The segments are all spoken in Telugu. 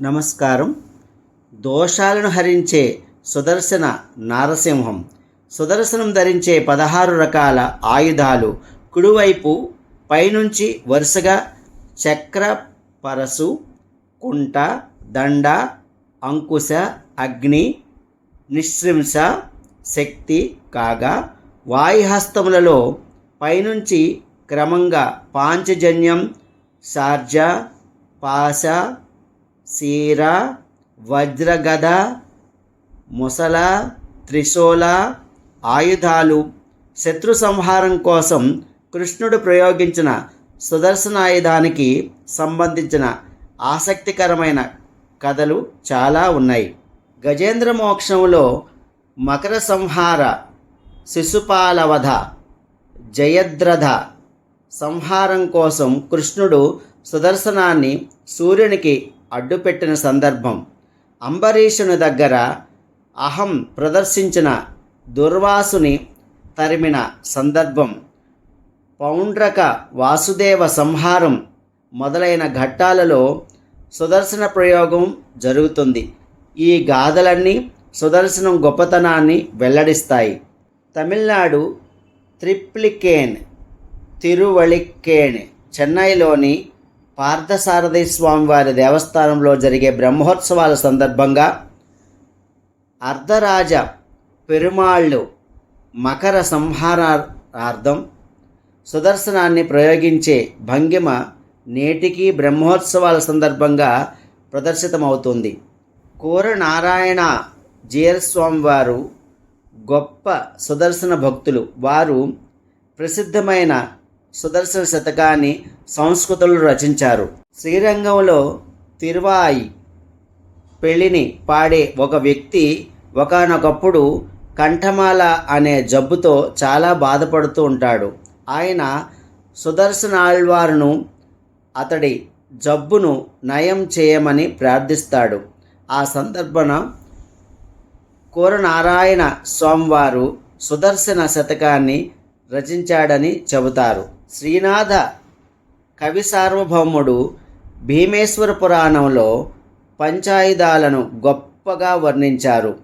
నమస్కారం. దోషాలను హరించే సుదర్శన నారసింహం. సుదర్శనం ధరించే పదహారు రకాల ఆయుధాలు కుడివైపు పైనుంచి వరుసగా చక్ర పరసు కుంట దండ అంకుశ అగ్ని నిశ్రింస శక్తి కాగా వాయుహస్తములలో పైనుంచి క్రమంగా పాంచజన్యం సార్జ పాశ శీర వజ్రగద ముసల త్రిశూల ఆయుధాలు శత్రు సంహారం కోసం కృష్ణుడు ప్రయోగించిన సుదర్శనాయుధానికి సంబంధించిన ఆసక్తికరమైన కథలు చాలా ఉన్నాయి. గజేంద్ర మోక్షంలో మకర సంహార శిశుపాలవధ జయద్రథ సంహారం కోసం కృష్ణుడు సుదర్శనాన్ని సూర్యునికి అడ్డుపెట్టిన సందర్భం. అంబరీషుని దగ్గర అహం ప్రదర్శించిన దుర్వాసుని తరిమిన సందర్భం. పౌండ్రక వాసుదేవ సంహారం మొదలైన ఘట్టాలలో సుదర్శన ప్రయోగం జరుగుతుంది. ఈ గాథలన్నీ సుదర్శనం గొప్పతనాన్ని వెల్లడిస్తాయి. తమిళనాడు త్రిప్లికేన్ తిరువళిక్కేన్ చెన్నైలోని పార్థసారథి స్వామివారి దేవస్థానంలో జరిగే బ్రహ్మోత్సవాల సందర్భంగా అర్ధరాజ పెరుమాళ్ళు మకర సంహారార్థం సుదర్శనాన్ని ప్రయోగించే భంగిమ నేటికి బ్రహ్మోత్సవాల సందర్భంగా ప్రదర్శితమవుతుంది. కూర నారాయణ జీయర్ వారు గొప్ప సుదర్శన భక్తులు. వారు ప్రసిద్ధమైన సుదర్శన శతకాన్ని సంస్కృతులు రచించారు. శ్రీరంగంలో తిరువాయి పెళ్ళిని పాడే ఒక వ్యక్తి ఒకానొకప్పుడు కంఠమాల అనే జబ్బుతో చాలా బాధపడుతూ ఉంటాడు. ఆయన సుదర్శన ఆళ్వారును అతడి జబ్బును నయం చేయమని ప్రార్థిస్తాడు. ఆ సందర్భన కూరనారాయణ స్వామివారు సుదర్శన శతకాన్ని రచించాడని చెబుతారు. శ్రీనాథ కవి సార్వభౌముడు భీమేశ్వర పురాణంలో పంచాయుధాలను గొప్పగా వర్ణించారు.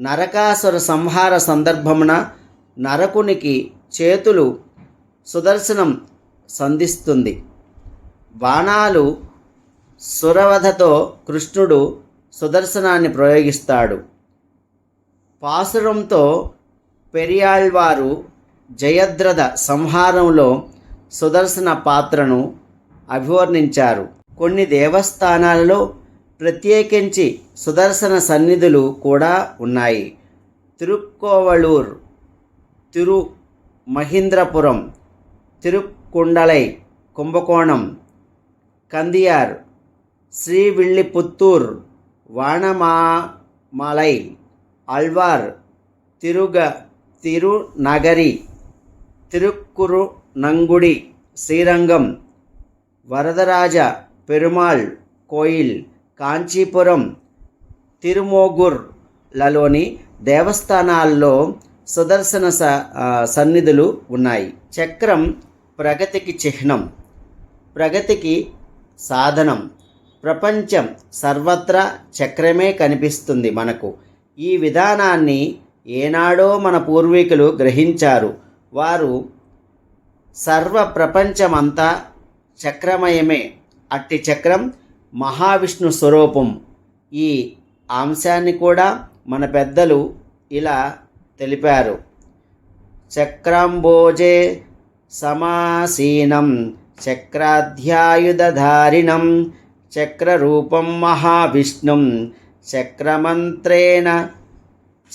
నరకాసుర సంహార సందర్భమున నరకునికి చేతులు సుదర్శనం సంధిస్తుంది. బాణాలు సురవధతో కృష్ణుడు సుదర్శనాన్ని ప్రయోగిస్తాడు. పాసురంతో పెరియాళ్వారు జయద్రథ సంహారంలో సుదర్శన పాత్రను అభివర్ణించారు. కొన్ని దేవస్థానాలలో ప్రత్యేకించి సుదర్శన సన్నిధులు కూడా ఉన్నాయి. తిరుక్కోవళూర్ తిరు మహీంద్రపురం తిరుక్కుండలై కుంభకోణం కందియార్ శ్రీవిల్లిపుత్తూర్ వాణమామలై అల్వార్ తిరుగ తిరునగరి తిరుక్కురు నంగుడి శ్రీరంగం వరదరాజ పెరుమాళ్ కోయిల్ కాంచీపురం తిరుమోగుర్లలోని దేవస్థానాల్లో సుదర్శన స సన్నిధులు ఉన్నాయి. చక్రం ప్రగతికి చిహ్నం ప్రగతికి సాధనం. ప్రపంచం సర్వత్రా చక్రమే కనిపిస్తుంది మనకు. ఈ విధానాన్ని ఏనాడో మన పూర్వీకులు గ్రహించారు. వారు సర్వ ప్రపంచమంతా చక్రమయమే. అట్టి చక్రం మహావిష్ణు స్వరూపం. ఈ అంశాన్ని కూడా మన పెద్దలు ఇలా తెలిపారు. చక్రంబోజే సమాసీనం చక్రాధ్యాయుధారిణం చక్రరూపం మహావిష్ణుం చక్రమంత్రేణ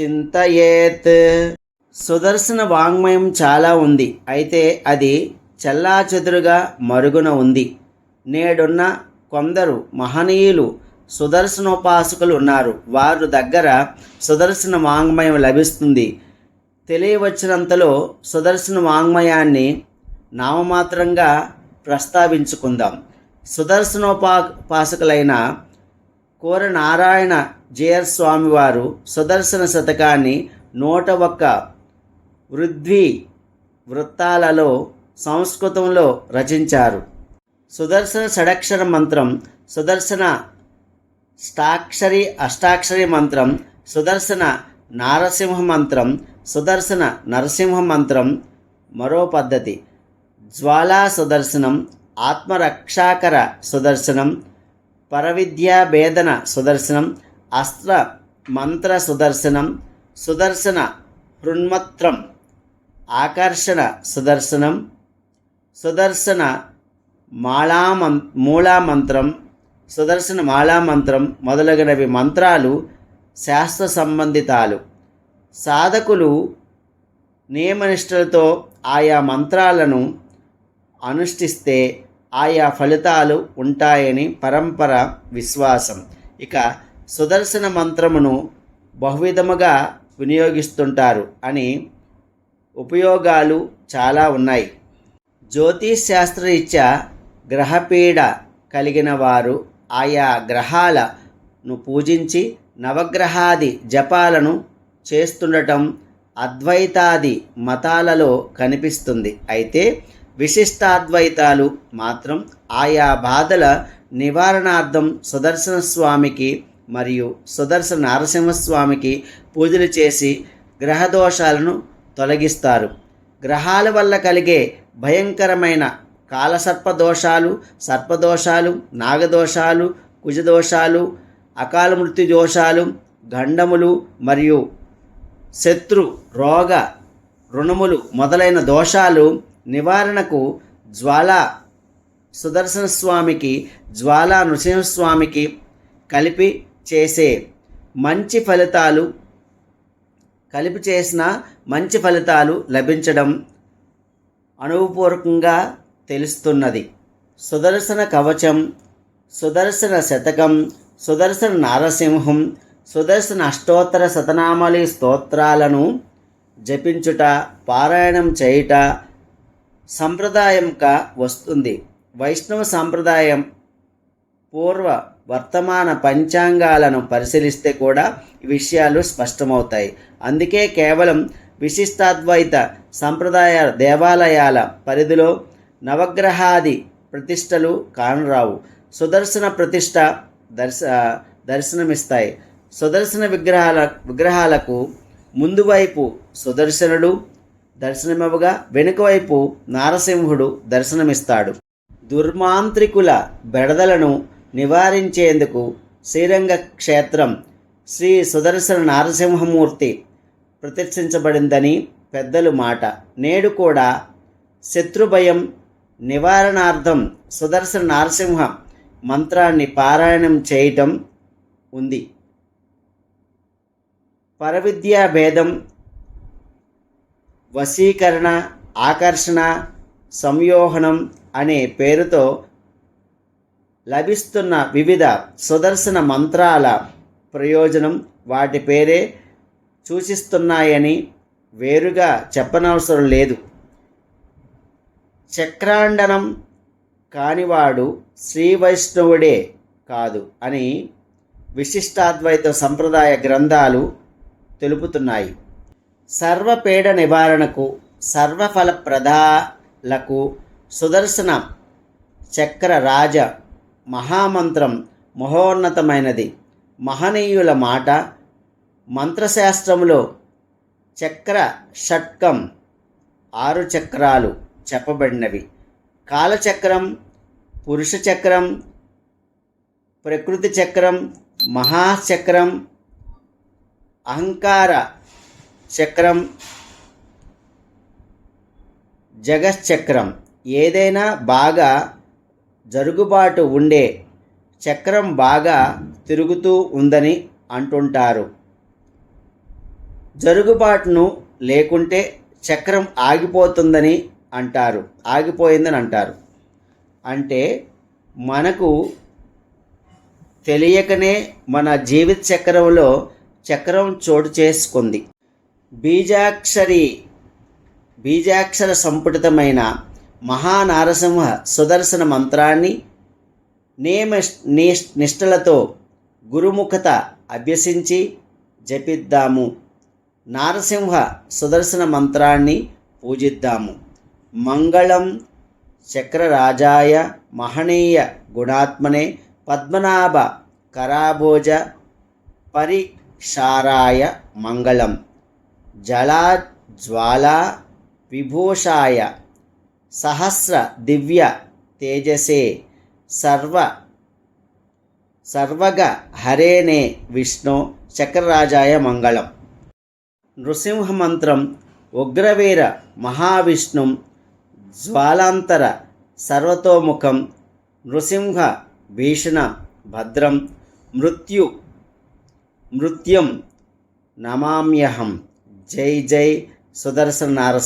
చింతయేత్. సుదర్శన వాంగ్మయం చాలా ఉంది. అయితే అది చెల్లాచెదురుగా మరుగున ఉంది. నేడున్న కొందరు మహనీయులు సుదర్శనోపాసకులు ఉన్నారు వారు దగ్గర సుదర్శన వాంగ్మయం లభిస్తుంది. తెలియవచ్చినంతలో సుదర్శన వాంగ్మయాన్ని నామమాత్రంగా ప్రస్తావించుకుందాం. సుదర్శనోపాసకులైన కోర నారాయణ జేఆర్ స్వామివారు సుదర్శన శతకాన్ని నూట ఒక్క వృద్వి వృత్తాలలో సంస్కృతంలో రచించారు. సుదర్శన షడక్షర మంత్రం సుదర్శన స్టాక్షరి అష్టాక్షరి మంత్రం సుదర్శన నారసింహ మంత్రం సుదర్శన నరసింహ మంత్రం మరో పద్ధతి. జ్వాలా సుదర్శనం ఆత్మరక్షాకర సుదర్శనం పరవిద్యా భేదన సుదర్శనం అస్త్ర మంత్ర సుదర్శనం సుదర్శన హృన్మత్రం. ఆకర్షణ సుదర్శనం సుదర్శన మాళామం మూలామంత్రం సుదర్శన మాళామంత్రం మొదలగునవి మంత్రాలు శాస్త్ర సంబంధితాలు. సాధకులు నియమనిష్టలతో ఆయా మంత్రాలను అనుష్ఠిస్తే ఆయా ఫలితాలు ఉంటాయని పరంపర విశ్వాసం. ఇక సుదర్శన మంత్రమును బహువిధముగా వినియోగిస్తుంటారు అని ఉపయోగాలు చాలా ఉన్నాయి. జ్యోతిష్ శాస్త్రరీత్యా గ్రహపీడ కలిగిన వారు ఆయా గ్రహాలను పూజించి నవగ్రహాది జపాలను చేస్తుండటం అద్వైతాది మతాలలో కనిపిస్తుంది. అయితే విశిష్టాద్వైతాలు మాత్రం ఆయా బాధల నివారణార్థం సుదర్శన స్వామికి మరియు సుదర్శన నరసింహస్వామికి పూజలు చేసి గ్రహదోషాలను తొలగిస్తారు. గ్రహాల వల్ల కలిగే భయంకరమైన కాలసర్ప దోషాలు సర్పదోషాలు నాగదోషాలు కుజదోషాలు అకాల మృత్యు దోషాలు గండములు మరియు శత్రు రోగ రుణములు మొదలైన దోషాలు నివారణకు జ్వాలా సుదర్శన స్వామికి జ్వాలా నృసింహస్వామికి కలిపి చేసే మంచి ఫలితాలు కలిపి చేసిన మంచి ఫలితాలు లభించడం అనుభవపూర్వకంగా తెలుస్తున్నది. సుదర్శన కవచం సుదర్శన శతకం సుదర్శన నారసింహం సుదర్శన అష్టోత్తర శతనామలి స్తోత్రాలను జపించుట పారాయణం చేయుట సంప్రదాయంగా వస్తుంది. వైష్ణవ సాంప్రదాయం పూర్వ వర్తమాన పంచాంగాలను పరిశీలిస్తే కూడా విషయాలు స్పష్టమవుతాయి. అందుకే కేవలం విశిష్టాద్వైత సంప్రదాయ దేవాలయాల పరిధిలో నవగ్రహాది ప్రతిష్టలు కానరావు. సుదర్శన ప్రతిష్ట దర్శ దర్శనమిస్తాయి. సుదర్శన విగ్రహాల విగ్రహాలకు ముందువైపు సుదర్శనుడు దర్శనమివ్వగా వెనుకవైపు నారసింహుడు దర్శనమిస్తాడు. దుర్మాంత్రికుల బెడదలను నివారించేందుకు శ్రీరంగ క్షేత్రం శ్రీ సుదర్శన నారసింహమూర్తి ప్రతిష్ఠించబడిందని పెద్దలు మాట. నేడు కూడా శత్రుభయం నివారణార్థం సుదర్శన నారసింహ మంత్రాన్ని పారాయణం చేయటం ఉంది. పరవిద్యా భేదం వశీకరణ ఆకర్షణ సంయోహనం అనే పేరుతో లభిస్తున్న వివిధ సుదర్శన మంత్రాల ప్రయోజనం వాటి పేరే సూచిస్తున్నాయని వేరుగా చెప్పనవసరం లేదు. చక్రాండనం కానివాడు శ్రీ వైష్ణవుడే కాదు అని విశిష్టాద్వైత సంప్రదాయ గ్రంథాలు తెలుపుతున్నాయి. సర్వపీడ నివారణకు సర్వఫలప్రదాలకు సుదర్శన చక్ర రాజ మహామంత్రం మహోన్నతమైనది. మహనీయుల మాట మంత్రశాస్త్రములో చక్ర షట్కం ఆరు చక్రాలు చెప్పబడినవి. కాలచక్రం పురుష చక్రం ప్రకృతి చక్రం మహాచక్రం అహంకార చక్రం జగశ్చక్రం. ఏదైనా బాగా జరుగుబాటు ఉండే చక్రం బాగా తిరుగుతూ ఉందని అంటుంటారు. జరుగుబాటును లేకుంటే చక్రం ఆగిపోతుందని అంటారు. ఆగిపోయిందని అంటారు. అంటే మనకు తెలియకనే మన జీవిత చక్రంలో చక్రం చోటు చేసుకుంది. బీజాక్షరి బీజాక్షర సంపుటితమైన మహానారసింహ సుదర్శన మంత్రాన్ని నియమ నిష్ఠలతో గురుముఖత అభ్యసించి జపిద్దాము. నారసింహ సుదర్శన మంత్రాన్ని పూజిద్దాము. మంగళం చక్రరాజాయ మహనీయ గుణాత్మనే పద్మనాభ కరాభోజ పరిక్షారాయ మంగళం. జలా జ్వాలా విభూషాయ సహస్ర దివ్య తేజసే సర్వ సర్వగ హరేనే విష్ణు చక్రరాజాయ మంగళం. నృసింహ మంత్రం ఉగ్రవీర మహావిష్ణుం జ్వాలాంతర సర్వతోముఖం నృసింహ భీషణ భద్రం మృత్యు మృత్యం నమామ్యహం. జై జై సుదర్శన నారస